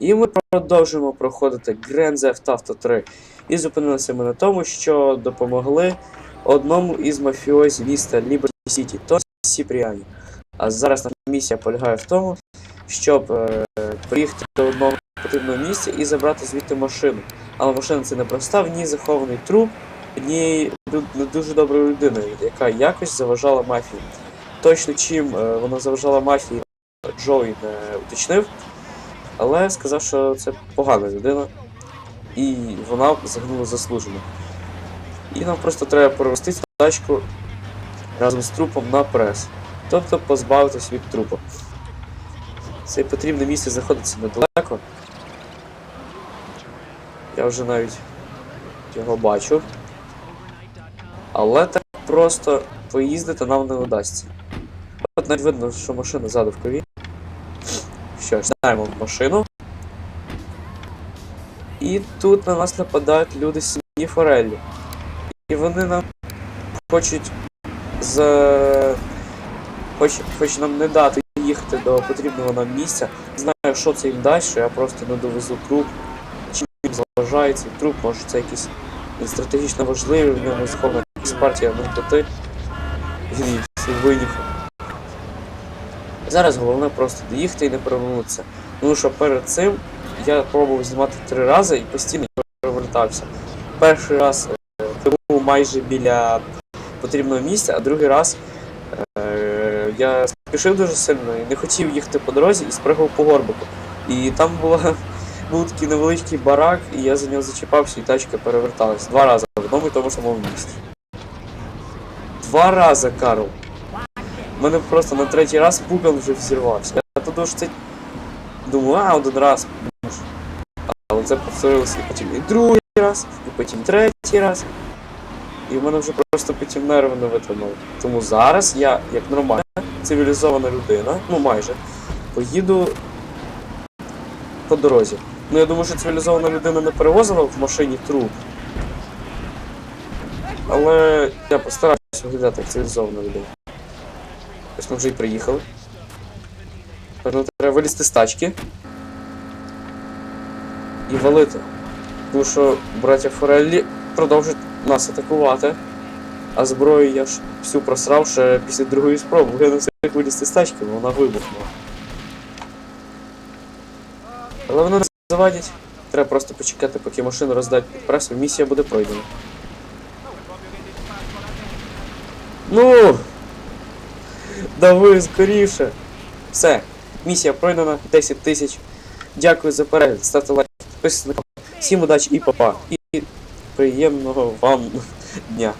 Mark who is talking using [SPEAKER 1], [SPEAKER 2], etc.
[SPEAKER 1] І ми продовжуємо проходити Grand Theft Auto 3. І зупинилися ми на тому, що допомогли одному із мафіозі міста Liberty City, Томі Сіпріані. А зараз наша місія полягає в тому, щоб е, приїхати до одного потрібного місця і забрати звідти машину. Але машина це не проста, в ній захований труп однієї не дуже доброї людини, яка якось заважала мафії. Точно чим е, вона заважала мафії, Джої не уточнив, але сказав, що це погана людина, і вона загинула заслужено. І нам просто треба перевести цю тачку разом з трупом на прес. Тобто позбавитись від трупа. Це потрібне місце знаходиться недалеко. Я вже навіть його бачу. Але так просто поїздити нам не вдасться. От навіть видно, що машина ззаду в кові. Що ж, сідаємо в машину. І тут на нас нападають люди з сім'ї Фореллі. І вони нам хочуть за. Хоч, хоч нам не дати їхати до потрібного нам місця. Не знаю, що це їм дасть, що я просто не довезу труп. Чим їм заважає цей труп, може це якийсь стратегічно важливий, в ньому схована якась партія наркоти. Він її всі винюхав. Зараз головне просто доїхати і не перевернутися. Тому що перед цим я пробував знімати три рази і постійно перевертався. Перший раз е, був майже біля потрібного місця, а другий раз е, я спішив дуже сильно і не хотів їхати по дорозі і спригав по горбику. І там була, був такий невеличкий барак, і я за нього зачіпався, і тачка переверталась. Два рази в одному і тому самому місці. Два рази, Карл. У мене просто на третій раз пугал вже взірвався. Я тут що це думаю, а один раз. Але це повторилося і потім і другий раз, і потім третій раз. І в мене вже просто потім нерви не витримали. Тому зараз я, як нормальна, цивілізована людина, ну майже, поїду по дорозі. Ну я думаю, що цивілізована людина не перевозила в машині труп. Але я постараюся виглядати як цивілізована людина. Ми вже й приїхали. Тепер треба вилізти з тачки. І валити. Тому що браття Фореллі продовжують нас атакувати. А зброю я ж всю просрав ще після другої спроби. Я не встиг вилізти з тачки, бо вона вибухнула. Але вони не завадять. Треба просто почекати, поки машину роздають під пресу, місія буде пройдена. Ну! Дави скоріше. Все. Місія пройдена 10 тисяч. Дякую за перегляд. Ставте лайк, підписуйтесь на канал. Всім удачі і папа. І приємного вам дня.